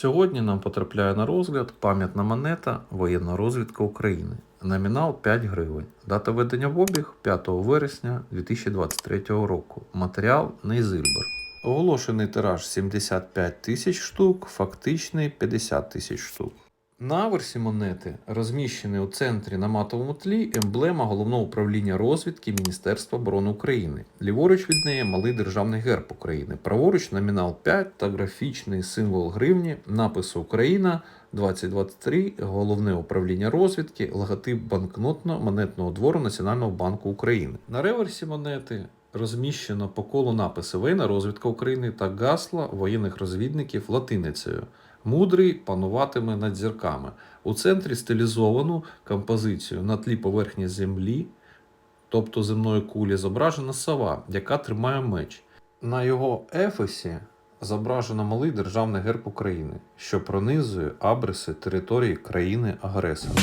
Сьогодні нам потрапляє на розгляд пам'ятна монета Воєнна розвідка України. Номінал 5 гривень. Дата ведення в обіг 5 вересня 2023 року. Матеріал Нейзильбер. Оголошений тираж 75 тисяч штук, фактичний 50 тисяч штук. На аверсі монети розміщений у центрі на матовому тлі емблема головного управління розвідки Міністерства оборони України. Ліворуч від неї малий державний герб України. Праворуч номінал 5 та графічний символ гривні, напису Україна 2023, головне управління розвідки, логотип банкнотно-монетного двору Національного банку України. На реверсі монети розміщено по колу написи Воєнна розвідка України та гасла воєнних розвідників латиницею. Мудрий пануватиме над зірками. У центрі стилізовану композицію на тлі поверхні землі, тобто земної кулі, зображена сова, яка тримає меч. На його ефесі зображено малий державний герб України, що пронизує абриси території країни-агресора.